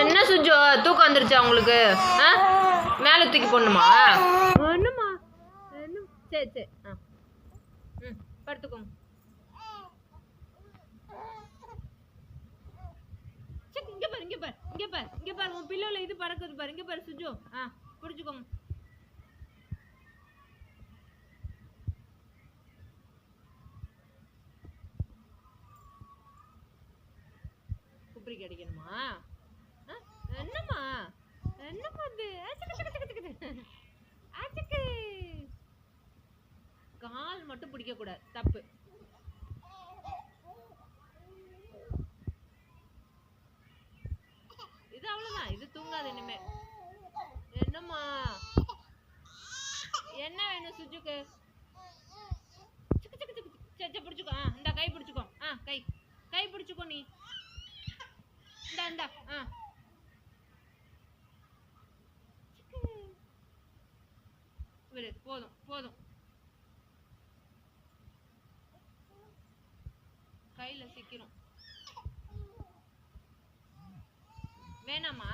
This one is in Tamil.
என்ன சுஜோ? தூக்கம் வந்துருச்சா உங்களுக்கு? ஆ? மேலே தூக்கி போடணுமா? ஒண்ணுமா சரி சரி. ஆ. ம் படுத்துக்கோங்க. சரி, இங்க பாரு இங்க பாரு இங்க பாரு இங்க பாரு. உன் பிள்ளைல இது பறக்குது பாரு. இங்க பாரு சுஜு. ஆ புடிச்சுக்கோங்க. கூப்பிடி கிடைக்கணுமா என்னம்மா? என்னம்மா இது? ஆ, சிக்கு, சிக்கு, சிக்கு, ஆ, கால் மட்டும் பிடிக்க கூடாது. தப்பு. இது அவ்வளவுதான். இது தூங்காது இனிமே. என்னம்மா? என்ன வேணும் சுஜுக்கு? சிக்கு, சிக்கு, ஆ இந்த கை பிடிச்சுக்கோ. ஆ கை. கை பிடிச்சுக்கோ நீ. இந்தா இந்தா. ஆ. விடு போதும் போதும் கையில சிக்கிரும் வேணாமா